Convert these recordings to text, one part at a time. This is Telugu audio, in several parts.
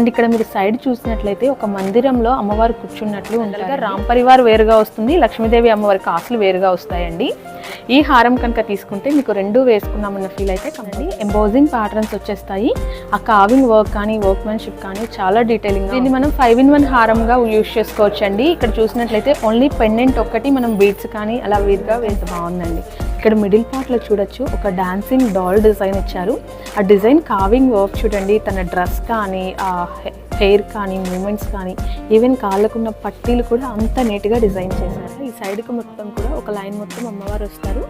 అండ్ ఇక్కడ మీరు సైడ్ చూసినట్లయితే ఒక మందిరంలో అమ్మవారు కూర్చున్నట్లు ఉంటారు రామ్ పరివార్ వేరుగా వస్తుంది లక్ష్మీదేవి అమ్మవారి కాసులు వేరుగా వస్తాయండి. ఈ హారం కనుక తీసుకుంటే మీకు రెండు వేసుకున్నామన్న ఫీల్ అయితే కండి ఎంబోజింగ్ ప్యాటర్న్స్ వచ్చేస్తాయి. ఆ కావింగ్ వర్క్ కానీ వర్క్మెన్షిప్ కానీ చాలా డీటెయిలింగ్ దీన్ని మనం ఫైవ్ ఇన్ వన్ హారంగా యూజ్ చేసుకోవచ్చు అండి ఇక్కడ చూసినట్లయితే ఓన్లీ పెండెంట్ ఒక్కటి మనం బీడ్స్ కానీ అలా వీరుగా వేస్తే బాగుందండి. ఇక్కడ మిడిల్ పార్ట్లో చూడొచ్చు. ఒక డాన్సింగ్ డాల్ డిజైన్ ఇచ్చారు. ఆ డిజైన్ కావింగ్ వర్క్ చూడండి. తన డ్రెస్ కానీ ఆ హెయిర్ కానీ మూమెంట్స్ కానీ ఈవెన్ కాళ్ళకున్న పట్టీలు కూడా అంత నీట్గా డిజైన్ చేశారు. ఈ సైడ్కి మొత్తం కూడా ఒక లైన్ మొత్తం అమ్మవారు వస్తారు.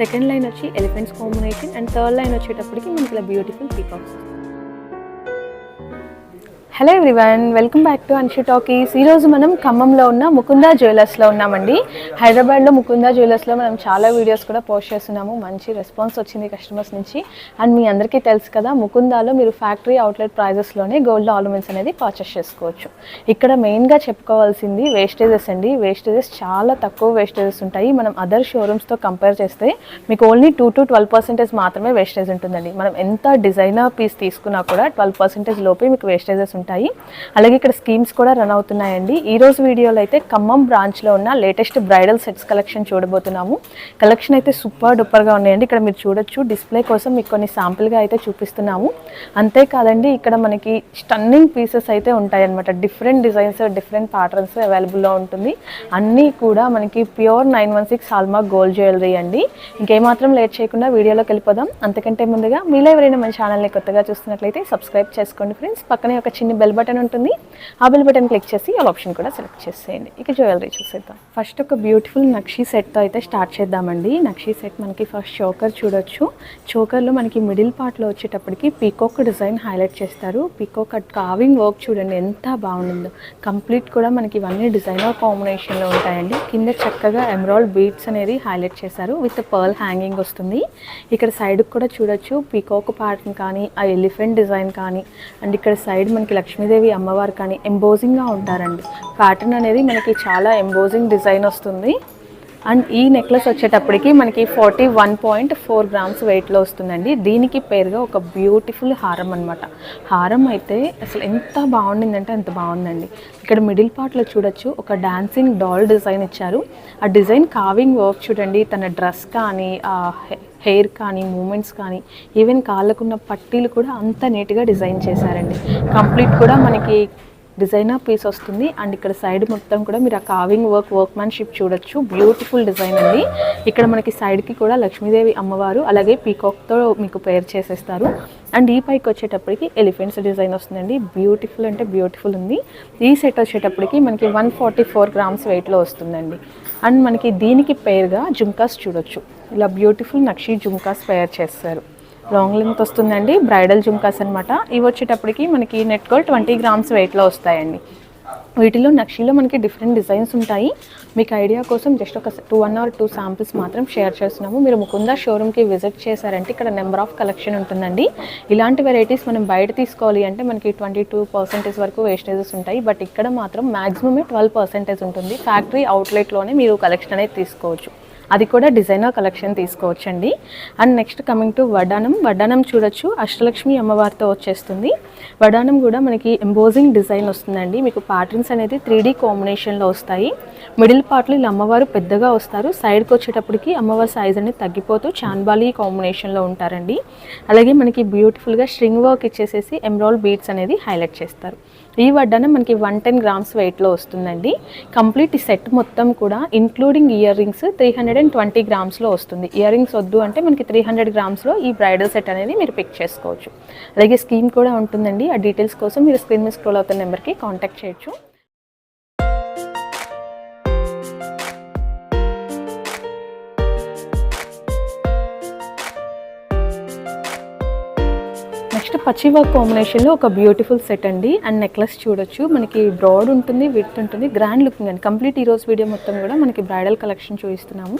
సెకండ్ లైన్ వచ్చి elephants combination and third line వచ్చేటప్పటికి మనకి ఇలా beautiful peacocks hello everyone welcome back to Anshu talkies. ఈరోజు మనం ఖమ్మంలో ఉన్న ముకుంద జ్యువెలర్స్లో ఉన్నామండి. హైదరాబాద్లో ముకుంద జ్యువెలర్స్లో మనం చాలా వీడియోస్ కూడా పోస్ట్ చేస్తున్నాము. మంచి రెస్పాన్స్ వచ్చింది కస్టమర్స్ నుంచి. అండ్ మీ అందరికీ తెలుసు కదా ముకుందాలో మీరు ఫ్యాక్టరీ అవుట్లెట్ ప్రైజెస్లోనే గోల్డ్ ఆర్నమెంట్స్ అనేది పర్చేస్ చేసుకోవచ్చు. ఇక్కడ మెయిన్గా చెప్పుకోవాల్సింది వేస్టేజెస్ అండి. వేస్టేజెస్ చాలా తక్కువ వేస్టేజెస్ ఉంటాయి. మనం అదర్ షోరూమ్స్తో కంపేర్ చేస్తే మీకు only two to twelve percentage మాత్రమే వేస్టేజ్ ఉంటుందండి. మనం ఎంత డిజైనర్ పీస్ తీసుకున్నా కూడా ట్వెల్వ్ పర్సెంటేజ్ లోపే మీకు వేస్టేజెస్ ఉంటాయి. అలాగే ఇక్కడ స్కీమ్స్ కూడా రన్ అవుతున్నాయండి. ఈ రోజు వీడియోలో అయితే ఖమ్మం బ్రాంచ్లో ఉన్న లేటెస్ట్ బ్రైడల్ సెట్స్ కలెక్షన్ చూడబోతున్నాము. కలెక్షన్ అయితే సూపర్ డూపర్గా ఉన్నాయండి. ఇక్కడ మీరు చూడొచ్చు. డిస్ప్లే కోసం మీకు కొన్ని శాంపుల్గా అయితే చూపిస్తున్నాము. అంతేకాదండి ఇక్కడ మనకి స్టన్నింగ్ పీసెస్ అయితే ఉంటాయన్నమాట. డిఫరెంట్ డిజైన్స్ డిఫరెంట్ ప్యాటర్న్స్ అవైలబుల్లో ఉంటుంది. అన్నీ కూడా మనకి pure nine one six hallmark gold jewellery అండి. ఇంకేమాత్రం లేట్ చేయకుండా వీడియోలోకి వెళ్ళిపోదాం. అంతకంటే ముందుగా మీలో ఎవరైనా మన ఛానల్ని కొత్తగా చూస్తున్నట్లయితే సబ్స్క్రైబ్ చేసుకోండి ఫ్రెండ్స్ పక్కనే ఒక చిన్న బెల్ బటన్ ఉంటుంది. ఆ బెల్ బటన్ క్లిక్ చేసి ఆల్ ఆప్షన్ కూడా సెలెక్ట్ చేసేయండి. ఇక జ్యువెలరీ చూసేద్దాం. ఫస్ట్ ఒక బ్యూటిఫుల్ నక్షీ సెట్తో అయితే స్టార్ట్ చేద్దామండి. నక్షీ సెట్ మనకి ఫస్ట్ చోకర్ చూడొచ్చు. చోకర్లో మనకి మిడిల్ పార్ట్లో వచ్చేటప్పటికి పీకోక్ డిజైన్ హైలైట్ చేస్తారు. పీకోక్ అట్ కావింగ్ వర్క్ చూడండి ఎంత బాగుండిందో. కంప్లీట్ కూడా మనకి ఇవన్నీ డిజైనర్ కాంబినేషన్లో ఉంటాయండి. కింద చక్కగా ఎమరాల్డ్ బీట్స్ అనేది హైలైట్ చేశారు. విత్ పర్ల్ హ్యాంగింగ్ వస్తుంది. ఇక్కడ సైడ్ కూడా చూడొచ్చు. పీకోక్ పార్ట్ని కానీ ఆ ఎలిఫెంట్ డిజైన్ కానీ అండ్ ఇక్కడ సైడ్ మనకి లక్ష్మీదేవి అమ్మవారు కానీ ఎంబోజింగ్గా ఉంటారండి. కాటన్ అనేది మనకి చాలా ఎంబోజింగ్ డిజైన్ వస్తుంది. అండ్ ఈ నెక్లెస్ వచ్చేటప్పటికి మనకి forty one point four grams వెయిట్లో వస్తుందండి. దీనికి పేరుగా ఒక బ్యూటిఫుల్ హారం అనమాట హారం అయితే అసలు ఎంత బాగుండిందంటే అంత బాగుందండి. ఇక్కడ మిడిల్ పార్ట్లో చూడొచ్చు. ఒక డాన్సింగ్ డాల్ డిజైన్ ఇచ్చారు. ఆ డిజైన్ కావింగ్ వర్క్ చూడండి. తన డ్రెస్ కానీ హెయిర్ కానీ మూమెంట్స్ కానీ ఈవెన్ కాళ్ళకున్న పట్టీలు కూడా అంత నీట్గా డిజైన్ చేశారండి. కంప్లీట్ కూడా మనకి డిజైనర్ పీస్ వస్తుంది. అండ్ ఇక్కడ సైడ్ మొత్తం కూడా మీరు ఆ కావింగ్ వర్క్ వర్క్మ్యాన్షిప్ చూడొచ్చు. బ్యూటిఫుల్ డిజైన్ అండి. ఇక్కడ మనకి సైడ్కి కూడా లక్ష్మీదేవి అమ్మవారు అలాగే పీకాక్తో మీకు పేర్ చేసేస్తారు. అండ్ ఈ పైకి వచ్చేటప్పటికి ఎలిఫెంట్స్ డిజైన్ వస్తుందండి. బ్యూటిఫుల్ అంటే బ్యూటిఫుల్ ఉంది. ఈ సెట్ వచ్చేటప్పటికి మనకి వన్ ఫార్టీ ఫోర్ గ్రామ్స్ వెయిట్లో వస్తుందండి. అండ్ మనకి దీనికి పేరుగా జుంకాస్ చూడొచ్చు. ఇలా బ్యూటిఫుల్ నక్షి జుంకాస్ పేర్ చేస్తారు. లాంగ్ లెంత్ వస్తుందండి బ్రైడల్ జుంకాస్ అనమాట ఇవి వచ్చేటప్పటికి మనకి నెట్ గోల్ ట్వంటీ గ్రామ్స్ వెయిట్లో వస్తాయండి. వీటిలో నక్షిలో మనకి డిఫరెంట్ డిజైన్స్ ఉంటాయి. మీకు ఐడియా కోసం జస్ట్ ఒక two one or two samples మాత్రం షేర్ చేస్తున్నాము. మీరు ముకుందా షోరూమ్కి విజిట్ చేశారంటే ఇక్కడ నెంబర్ ఆఫ్ కలెక్షన్ ఉంటుందండి. ఇలాంటి వెరైటీస్ మనం బయట తీసుకోవాలి అంటే మనకి ట్వంటీ టూ పర్సెంటేజ్ వరకు వేస్టేజెస్ ఉంటాయి. బట్ ఇక్కడ మాత్రం మ్యాక్సిమమే ట్వెల్వ్ పర్సెంటేజ్ ఉంటుంది. ఫ్యాక్టరీ అవుట్లెట్లోనే మీరు కలెక్షన్ అనేది తీసుకోవచ్చు. అది కూడా డిజైనర్ కలెక్షన్ తీసుకోవచ్చండి. అండ్ నెక్స్ట్ కమింగ్ టు వడ్డానం. వడ్డానం చూడొచ్చు. అష్టలక్ష్మి అమ్మవారితో వచ్చేస్తుంది. వడ్డానం కూడా మనకి ఎంబోజింగ్ డిజైన్ వస్తుందండి. మీకు ప్యాటర్న్స్ అనేది త్రీ డీ కాంబినేషన్లో వస్తాయి. మిడిల్ పార్ట్లో ఇలా అమ్మవారు పెద్దగా వస్తారు. సైడ్కి వచ్చేటప్పటికి అమ్మవారి సైజ్ అనేది తగ్గిపోతూ చాన్బాలి కాంబినేషన్లో ఉంటారండి. అలాగే మనకి బ్యూటిఫుల్గా స్ట్రింగ్ వర్క్ ఇచ్చేసేసి ఎమ్రాల్ బీట్స్ అనేది హైలైట్ చేస్తారు. ఈ వడ్డానం మనకి వన్ టెన్ గ్రామ్స్ వెయిట్లో వస్తుందండి. కంప్లీట్ ఈ సెట్ మొత్తం కూడా including ear rings three hundred and twenty గ్రామ్స్లో వస్తుంది. ఇయర్ రింగ్స్ వద్దు అంటే మనకి త్రీ హండ్రెడ్ గ్రామ్స్లో ఈ బ్రైడల్ సెట్ అనేది మీరు పిక్ చేసుకోవచ్చు. అలాగే స్కీమ్ కూడా ఉంటుందండి. ఆ డీటెయిల్స్ కోసం మీరు స్క్రీన్ మీద స్క్రోల్ అవుతున్న నెంబర్కి కాంటాక్ట్ చేయొచ్చు. నెక్స్ట్ పచ్చి వర్క్ కాంబినేషన్లో ఒక బ్యూటిఫుల్ సెట్ అండి. అండ్ నెక్లెస్ చూడొచ్చు. మనకి బ్రాడ్ ఉంటుంది విత్ ఉంటుంది గ్రాండ్ లుకింగ్ అండి కంప్లీట్ ఈరోజు వీడియో మొత్తం కూడా మనకి బ్రైడల్ కలెక్షన్ చూపిస్తున్నాము.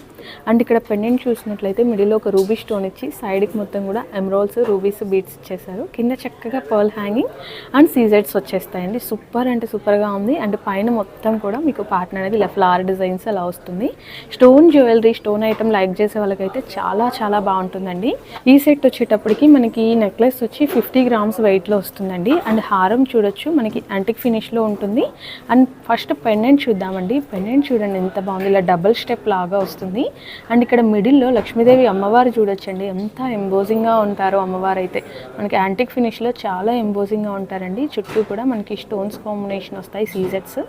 అండ్ ఇక్కడ పెండెంట్ చూసినట్లయితే మిడిల్లో ఒక రూబీ స్టోన్ ఇచ్చి సైడ్కి మొత్తం కూడా ఎమరాల్స్ రూబీస్ బీట్స్ ఇచ్చేసారు కింద చక్కగా పర్ల్ హ్యాంగింగ్ అండ్ సీజెడ్స్ వచ్చేస్తాయండి. సూపర్ అంటే సూపర్గా ఉంది. అండ్ పైన మొత్తం కూడా మీకు పార్ట్నర్ అనేది ఇలా ఫ్లవర్ డిజైన్స్ అలా వస్తుంది. Stone jewellery stone item like చేసే వాళ్ళకైతే చాలా చాలా బాగుంటుందండి. ఈ సెట్ వచ్చేటప్పటికి మనకి ఈ నెక్లెస్ వచ్చి ఫిఫ్టీ ఫిఫ్టీ గ్రామ్స్ వెయిట్లో వస్తుందండి. అండ్ హారం చూడొచ్చు మనకి యాంటిక్ ఫినిష్లో ఉంటుంది. అండ్ ఫస్ట్ పెండెంట్ చూద్దామండి. పెండెంట్ చూడండి ఎంత బాగుంది. ఇలా డబుల్ స్టెప్ లాగా వస్తుంది. అండ్ ఇక్కడ మిడిల్లో లక్ష్మీదేవి అమ్మవారు చూడొచ్చండి. ఎంత ఎంబోజింగ్గా ఉంటారో అమ్మవారు అయితే మనకి యాంటిక్ ఫినిష్లో చాలా ఎంబోజింగ్గా ఉంటారండి. చుట్టూ కూడా మనకి స్టోన్స్ కాంబినేషన్ వస్తాయి సీజెట్స్.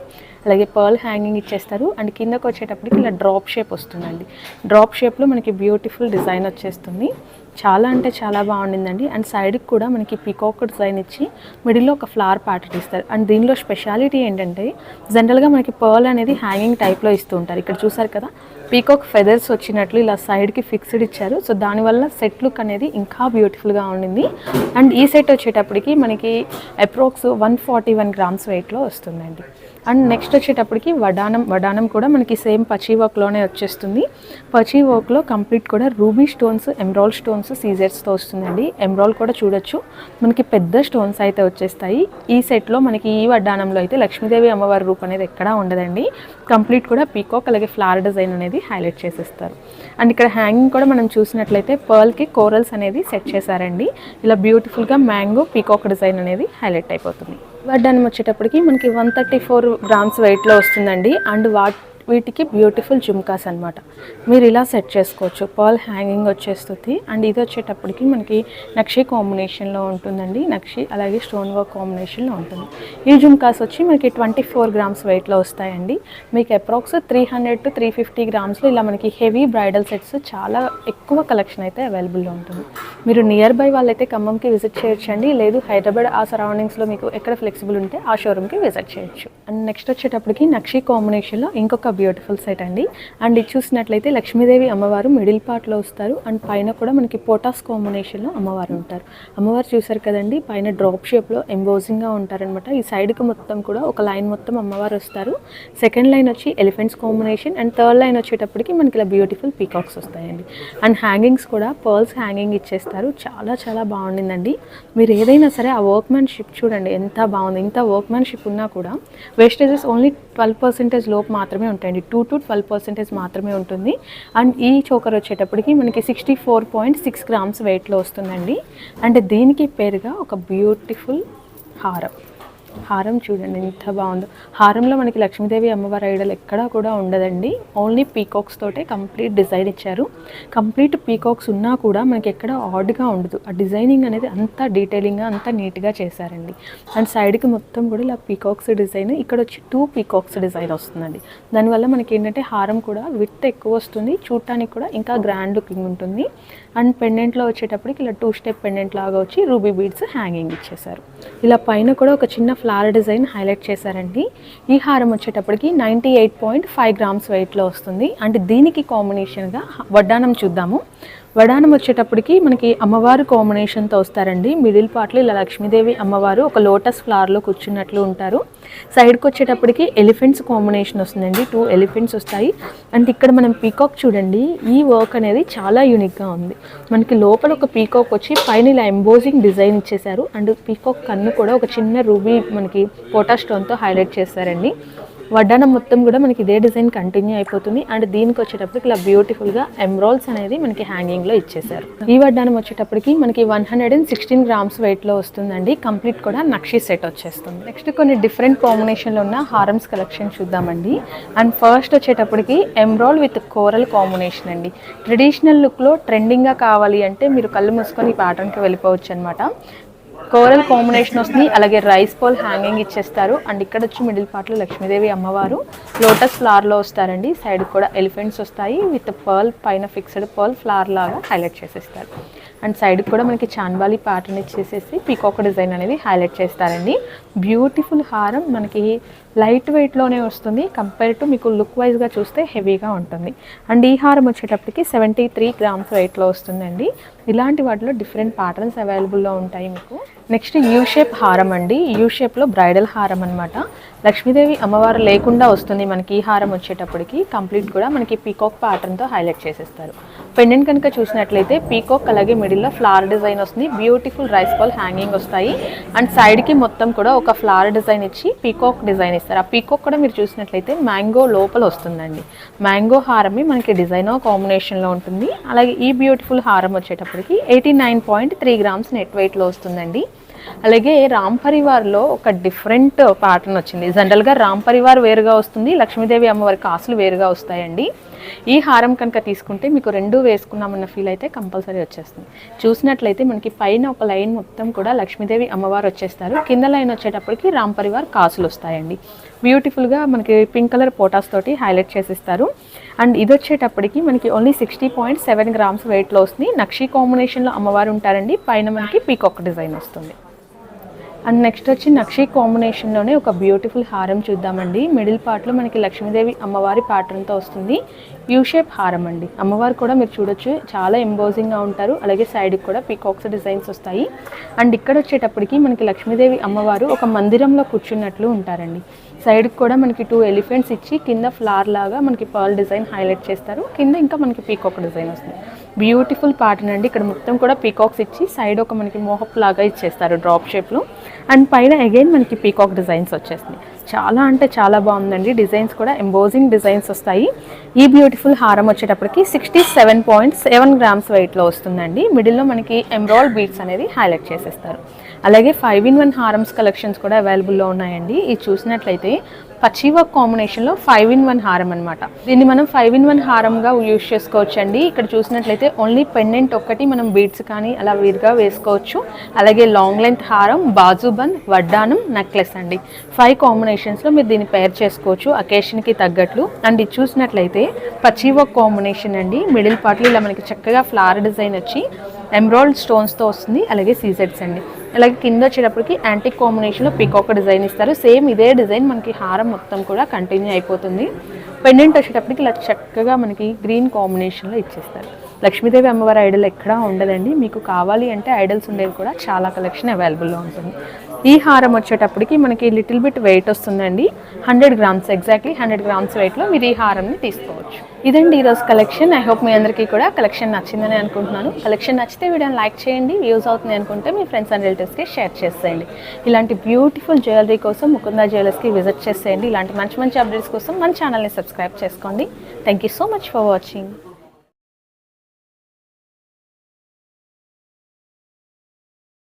అలాగే పర్ల్ హ్యాంగింగ్ ఇచ్చేస్తారు. అండ్ కిందకు వచ్చేటప్పటికి ఇలా డ్రాప్ షేప్ వస్తుందండి. డ్రాప్ షేప్లో మనకి బ్యూటిఫుల్ డిజైన్ వచ్చేస్తుంది. చాలా అంటే చాలా బాగుండిందండి. అండ్ సైడ్కి కూడా మనకి పీకాక్ డిజైన్ ఇచ్చి మిడిల్లో ఒక ఫ్లవర్ ప్యాటర్న్ ఇస్తారు. అండ్ దీనిలో స్పెషాలిటీ ఏంటంటే జనరల్గా మనకి పర్ల్ అనేది హ్యాంగింగ్ టైప్లో ఇస్తూ ఉంటారు. ఇక్కడ చూసారు కదా పీకాక్ ఫెదర్స్ వచ్చినట్లు ఇలా సైడ్కి ఫిక్స్డ్ ఇచ్చారు. సో దానివల్ల సెట్ లుక్ అనేది ఇంకా బ్యూటిఫుల్గా ఉండింది. అండ్ ఈ సెట్ వచ్చేటప్పటికి మనకి approx one forty one grams వెయిట్లో వస్తుందండి. అండ్ నెక్స్ట్ వచ్చేటప్పటికి వడానం వడానం కూడా మనకి సేమ్ పచీ వర్క్లోనే వచ్చేస్తుంది. పచీ వర్క్లో కంప్లీట్ కూడా రూబీ స్టోన్స్ ఎమ్రాల్ స్టోన్స్ సీజర్స్తో వస్తుందండి. ఎమ్రాల్ కూడా చూడొచ్చు. మనకి పెద్ద స్టోన్స్ అయితే వచ్చేస్తాయి. ఈ సెట్లో మనకి ఈ వడ్డానంలో అయితే లక్ష్మీదేవి అమ్మవారి రూప్ అనేది ఎక్కడా ఉండదండి. కంప్లీట్ కూడా పీకాక్ అలాగే ఫ్లవర్ డిజైన్ అనేది హైలైట్ చేసేస్తారు. అండ్ ఇక్కడ హ్యాంగింగ్ కూడా మనం చూసినట్లయితే పర్ల్కి కోరల్స్ అనేది సెట్ చేశారండి. ఇలా బ్యూటిఫుల్గా మ్యాంగో పీకాక్ డిజైన్ అనేది హైలైట్ అయిపోతుంది. వడ్డానం వచ్చేటప్పటికి మనకి వన్ థర్టీ ఫోర్ గ్రామ్స్ వెయిట్లో వస్తుందండి. అండ్ వాట్ వీటికి బ్యూటిఫుల్ జుమ్కాస్ అనమాట మీరు ఇలా సెట్ చేసుకోవచ్చు. పర్ల్ హ్యాంగింగ్ వచ్చేస్తుంది. అండ్ ఇది వచ్చేటప్పటికి మనకి నక్షి కాంబినేషన్లో ఉంటుందండి. నక్షి అలాగే స్టోన్ వర్క్ కాంబినేషన్లో ఉంటుంది. ఈ జుమ్కాస్ వచ్చి మనకి ట్వంటీ ఫోర్ గ్రామ్స్ వెయిట్లో వస్తాయండి. మీకు approx three hundred to three fifty గ్రామ్స్లో ఇలా మనకి హెవీ బ్రైడల్ సెట్స్ చాలా ఎక్కువ కలెక్షన్ అయితే అవైలబుల్లో ఉంటుంది. మీరు నియర్ బై వాళ్ళైతే ఖమ్మంకి విజిట్ చేయొచ్చండి. లేదు హైదరాబాద్ ఆ సరౌండింగ్స్లో మీకు ఎక్కడ ఫ్లెక్సిబుల్ ఉంటే ఆ షోరూమ్కి విజిట్ చేయొచ్చు. అండ్ నెక్స్ట్ వచ్చేటప్పటికి నక్షి కాంబినేషన్లో ఇంకొక బ్యూటిఫుల్ సెట్ అండి. అండ్ ఇది చూసినట్లయితే లక్ష్మీదేవి అమ్మవారు మిడిల్ పార్ట్లో వస్తారు. అండ్ పైన కూడా మనకి పోటాస్ కాంబినేషన్లో అమ్మవారు ఉంటారు. అమ్మవారు చూసారు కదండి పైన డ్రాప్ షేప్లో ఎంబోజింగ్గా ఉంటారనమాట ఈ సైడ్కి మొత్తం కూడా ఒక లైన్ మొత్తం అమ్మవారు వస్తారు. సెకండ్ లైన్ వచ్చి elephants combination and third line వచ్చేటప్పటికి మనకి ఇలా బ్యూటిఫుల్ పీకాక్స్ వస్తాయండి. అండ్ హ్యాంగింగ్స్ కూడా పర్ల్స్ హ్యాంగింగ్ ఇచ్చేస్తారు. చాలా చాలా బాగుండిందండి. మీరు ఏదైనా సరే ఆ వర్క్మెన్షిప్ చూడండి ఎంత బాగుంది. ఇంత వర్క్మెన్షిప్ ఉన్నా కూడా వేస్టేజెస్ ఓన్లీ ట్వెల్వ్ పర్సెంటేజ్ లోపు మాత్రమే ఉంటాయండి టూ టు ట్వెల్వ్ పర్సెంటేజ్ మాత్రమే ఉంటుంది. అండ్ ఈ చోకర్ వచ్చేటప్పటికి మనకి sixty four point six grams వెయిట్లో వస్తుందండి. అండ్ దీనికి పేరుగా ఒక బ్యూటిఫుల్ హారం. హారం చూడండి ఎంత బాగుందో. హారంలో మనకి లక్ష్మీదేవి అమ్మవారి ఐడల్ ఎక్కడా కూడా ఉండదండి. ఓన్లీ పీకాక్స్ తోటే కంప్లీట్ డిజైన్ ఇచ్చారు. కంప్లీట్ పీకాక్స్ ఉన్నా కూడా మనకి ఎక్కడ ఆడ్గా ఉండదు. ఆ డిజైనింగ్ అనేది అంత డీటెయిలింగ్గా అంత నీట్గా చేశారండి. అండ్ సైడ్కి మొత్తం కూడా ఇలా పీకాక్స్ డిజైన్ ఇక్కడ వచ్చి టూ పీకాక్స్ డిజైన్ వస్తుందండి. దానివల్ల మనకి ఏంటంటే హారం కూడా విత్ ఎక్కువ వస్తుంది. చూడటానికి కూడా ఇంకా గ్రాండ్ లుకింగ్ ఉంటుంది. అండ్ పెండెంట్లో వచ్చేటప్పటికి ఇలా టూ స్టెప్ పెండెంట్ లాగా వచ్చి రూబీ బీడ్స్ హ్యాంగింగ్ ఇచ్చేసారు ఇలా పైన కూడా ఒక చిన్న ఫ్లవర్ డిజైన్ హైలైట్ చేశారండి. ఈ హారం వచ్చేటప్పటికి ninety eight point five grams వెయిట్లో వస్తుంది. అంటే దీనికి కాంబినేషన్గా వడ్డానం చూద్దాము. వడానం వచ్చేటప్పటికి మనకి అమ్మవారు కాంబినేషన్తో వస్తారండి. మిడిల్ పార్ట్లో ఇలా లక్ష్మీదేవి అమ్మవారు ఒక లోటస్ ఫ్లవర్లో కూర్చున్నట్లు ఉంటారు. సైడ్కి వచ్చేటప్పటికి ఎలిఫెంట్స్ కాంబినేషన్ వస్తుందండి. టూ ఎలిఫెంట్స్ వస్తాయి. అండ్ ఇక్కడ మనం పీకాక్ చూడండి. ఈ వర్క్ అనేది చాలా యూనిక్గా ఉంది. మనకి లోపల ఒక పీకాక్ వచ్చి పైన ఇలా ఎంబోజింగ్ డిజైన్ ఇచ్చేసారు అండ్ పీకాక్ కన్ను కూడా ఒక చిన్న రూబీ మనకి పోటా స్టోన్తో హైలైట్ చేస్తారండి. వడ్డానం మొత్తం కూడా మనకి ఇదే డిజైన్ కంటిన్యూ అయిపోతుంది. అండ్ దీనికి వచ్చేటప్పటికి ఇలా బ్యూటిఫుల్గా ఎమ్రాల్స్ అనేది మనకి హ్యాంగింగ్లో ఇచ్చేసారు ఈ వడ్డానం వచ్చేటప్పటికి మనకి one hundred and sixteen grams వెయిట్లో వస్తుందండి. కంప్లీట్ కూడా నక్షి సెట్ వచ్చేస్తుంది. నెక్స్ట్ కొన్ని డిఫరెంట్ కాంబినేషన్లో ఉన్న హారమ్స్ కలెక్షన్ చూద్దామండి. అండ్ ఫస్ట్ వచ్చేటప్పటికి ఎమ్రాల్ విత్ కోరల్ కాంబినేషన్ అండి. ట్రెడిషనల్ లుక్లో ట్రెండింగ్గా కావాలి అంటే మీరు కళ్ళు మూసుకొని ఈ ప్యాటర్న్కి వెళ్ళిపోవచ్చు అనమాట కోరల్ కాంబినేషన్ వస్తుంది. అలాగే రైస్ పోల్ హ్యాంగింగ్ ఇచ్చేస్తారు. అండ్ ఇక్కడ వచ్చి మిడిల్ పార్ట్లో లక్ష్మీదేవి అమ్మవారు లోటస్ ఫ్లవర్లో వస్తారండి. సైడ్ కూడా ఎలిఫెంట్స్ వస్తాయి. విత్ పర్ల్ పైన ఫిక్స్డ్ పర్ల్ ఫ్లవర్ లాగా హైలైట్ చేసేస్తారు. అండ్ సైడ్ కూడా మనకి చాన్బాలి ప్యాటర్న్ ఇచ్చేసేసి పీకాక్ డిజైన్ అనేది హైలైట్ చేస్తారండి. బ్యూటిఫుల్ హారం మనకి లైట్ వెయిట్లోనే వస్తుంది. కంపేర్ టు మీకు లుక్ వైజ్గా చూస్తే హెవీగా ఉంటుంది. అండ్ ఈ హారం వచ్చేటప్పటికి సెవెంటీ త్రీ గ్రామ్స్ వెయిట్లో వస్తుందండి. ఇలాంటి వాటిలో డిఫరెంట్ ప్యాటర్న్స్ అవైలబుల్లో ఉంటాయి మీకు. నెక్స్ట్ యూ షేప్ హారం అండి. యూ షేప్లో బ్రైడల్ హారం అనమాట లక్ష్మీదేవి అమ్మవారు లేకుండా వస్తుంది మనకి ఈ హారం వచ్చేటప్పటికి. కంప్లీట్ కూడా మనకి పీకాక్ ప్యాటర్న్తో హైలైట్ చేసేస్తారు. పెండెంట్ కనుక చూసినట్లయితే పీకాక్ అలాగే మిడిల్లో ఫ్లవర్ డిజైన్ వస్తుంది. బ్యూటిఫుల్ రైస్ బాల్ హ్యాంగింగ్ వస్తాయి. అండ్ సైడ్కి మొత్తం కూడా ఒక ఫ్లవర్ డిజైన్ ఇచ్చి పీకాక్ డిజైన్ వేస్తారు ఆ పీకాక్ కూడా మీరు చూసినట్లయితే మ్యాంగో లోపల వస్తుందండి. మ్యాంగో హారమే మనకి డిజైన్ కాంబినేషన్లో ఉంటుంది. అలాగే ఈ బ్యూటిఫుల్ హారం వచ్చేటప్పటికి eighty nine point three grams net వెయిట్లో వస్తుందండి. అలాగే రామ్ పరివార్లో ఒక డిఫరెంట్ ప్యాటర్న్ వచ్చింది. జనరల్గా రామ్ పరివార్ వేరుగా వస్తుంది. లక్ష్మీదేవి అమ్మవారి కాసులు వేరుగా వస్తాయండి. ఈ హారం కనుక తీసుకుంటే మీకు రెండు వేసుకున్నామన్న ఫీల్ అయితే కంపల్సరీ వచ్చేస్తుంది. చూసినట్లయితే మనకి పైన ఒక లైన్ మొత్తం కూడా లక్ష్మీదేవి అమ్మవారు వచ్చేస్తారు. కింద లైన్ వచ్చేటప్పటికి రామ్ పరివార్ కాసులు వస్తాయండి. బ్యూటిఫుల్గా మనకి పింక్ కలర్ పోటాస్ తోటి హైలైట్ చేసిస్తారు. అండ్ ఇది వచ్చేటప్పటికి మనకి only sixty point seven grams వెయిట్లో వస్తుంది. నక్షి కాంబినేషన్లో అమ్మవారు ఉంటారండి. పైన మనకి పీకాక్ డిజైన్ వస్తుంది. అండ్ నెక్స్ట్ వచ్చి నక్షి కాంబినేషన్లోనే ఒక బ్యూటిఫుల్ హారం చూద్దామండి. మిడిల్ పార్ట్లో మనకి లక్ష్మీదేవి అమ్మవారి ప్యాటర్న్తో వస్తుంది. యూ షేప్ హారం అండి. అమ్మవారు కూడా మీరు చూడొచ్చు చాలా ఎంబోజింగ్గా ఉంటారు. అలాగే సైడ్కి కూడా పీకాక్స్ డిజైన్స్ వస్తాయి. అండ్ ఇక్కడ వచ్చేటప్పటికి మనకి లక్ష్మీదేవి అమ్మవారు ఒక మందిరంలో కూర్చున్నట్లు ఉంటారండి. సైడ్కి కూడా మనకి టూ ఎలిఫెంట్స్ ఇచ్చి కింద ఫ్లవర్ లాగా మనకి పర్ల్ డిజైన్ హైలైట్ చేస్తారు. కింద ఇంకా మనకి పీకాక్ డిజైన్ వస్తుంది. బ్యూటిఫుల్ ప్యాటర్న్ అండి ఇక్కడ మొత్తం కూడా పీకాక్స్ ఇచ్చి సైడ్ ఒక మనకి మోహప్ లాగా ఇచ్చేస్తారు డ్రాప్ షేప్లో. అండ్ పైన అగైన్ మనకి పీకాక్ డిజైన్స్ వచ్చేస్తుంది చాలా అంటే చాలా బాగుందండి. డిజైన్స్ కూడా ఎంబోజింగ్ డిజైన్స్ వస్తాయి. ఈ బ్యూటిఫుల్ హారం వచ్చేటప్పటికి sixty seven point seven grams వెయిట్లో వస్తుందండి. మిడిల్లో మనకి ఎంబ్రాయిడ్ బీట్స్ అనేది హైలైట్ చేసేస్తారు. అలాగే ఫైవ్ ఇన్ వన్ హారమ్స్ కలెక్షన్స్ కూడా అవైలబుల్లో ఉన్నాయండి. ఇది చూసినట్లయితే పచ్చివర్క్ కాంబినేషన్లో ఫైవ్ ఇన్ వన్ హారం అనమాట దీన్ని మనం ఫైవ్ ఇన్ వన్ హారంగా యూజ్ చేసుకోవచ్చండి. ఇక్కడ చూసినట్లయితే ఓన్లీ పెండెంట్ ఒక్కటి మనం బీడ్స్ కానీ అలా వీరుగా వేసుకోవచ్చు. అలాగే లాంగ్ లెంత్ హారం బాజుబంద్ వడ్డానం నెక్లెస్ అండి. ఫైవ్ కాంబినేషన్స్లో మీరు దీన్ని పేర్ చేసుకోవచ్చు అకేషన్కి తగ్గట్లు. అండ్ ఇది చూసినట్లయితే పచ్చివ కాంబినేషన్ అండి. మిడిల్ పార్ట్లో ఇలా మనకి చక్కగా ఫ్లవర్ డిజైన్ వచ్చి ఎమ్రాయిడ్ స్టోన్స్తో వస్తుంది. అలాగే సీజెట్స్ అండి. అలాగే కింద వచ్చేటప్పటికి యాంటిక్ కాంబినేషన్లో పికాక్ డిజైన్ ఇస్తారు. సేమ్ ఇదే డిజైన్ మనకి హారం మొత్తం కూడా కంటిన్యూ అయిపోతుంది. పెండెంట్ వచ్చేటప్పటికి ఇలా చక్కగా మనకి గ్రీన్ కాంబినేషన్లో ఇచ్చేస్తారు. లక్ష్మీదేవి అమ్మవారి ఐడల్ ఎక్కడా ఉండదండి. మీకు కావాలి అంటే ఐడల్స్ ఉండేవి కూడా చాలా కలెక్షన్ అవైలబుల్లో ఉంటుంది. ఈ హారం వచ్చేటప్పటికి మనకి లిటిల్ బిట్ వెయిట్ వస్తుందండి. Hundred grams exactly hundred grams వెయిట్లో మీరు ఈ హారంని తీసుకోవచ్చు. ఇదండి ఈరోజు కలెక్షన్. ఐ హోప్ మీ అందరికీ కూడా కలెక్షన్ నచ్చిందని అనుకుంటున్నాను. కలెక్షన్ నచ్చితే వీడియోని లైక్ చేయండి. వ్యూస్ అవుతుంది అనుకుంటే మీ ఫ్రెండ్స్ అండ్ రిలేటివ్స్కి షేర్ చేసేయండి. ఇలాంటి బ్యూటిఫుల్ జ్యువెలరీ కోసం ముకుందా జ్యువెలర్స్కి విజిట్ చేసేయండి. ఇలాంటి మంచి మంచి అప్డేట్స్ కోసం మన ఛానల్ని సబ్స్క్రైబ్ చేసుకోండి. Thank you so much for watching.